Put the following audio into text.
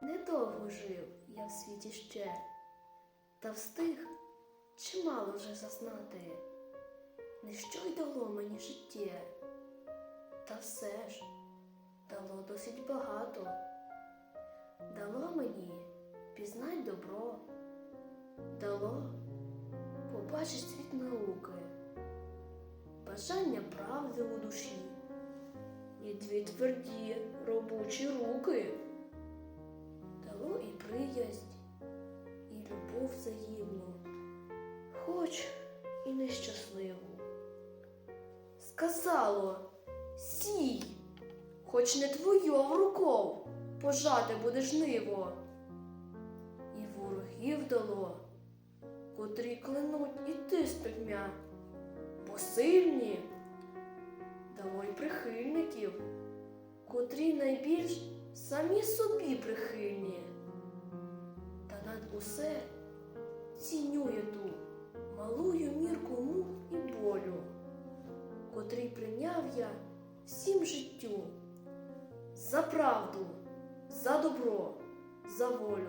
недовго жив я в світі ще, та встиг чимало вже зазнати, не що й дало мені життя, та все ж дало досить багато, дало мені пізнать добро, дало побачить світ науки, бажання правди у душі і дві тверді робочі руки. Взаємну, хоч і нещасливу. Сказало, сій, хоч не твоєю руков пожати буде жниво. І ворогів дало, котрі клянуть іти з пекмя, бо дало й прихильників, котрі найбільш самі собі прихильні. Над усе малую мірку мук і болю, котрий прийняв я всім життю за правду, за добро, за волю.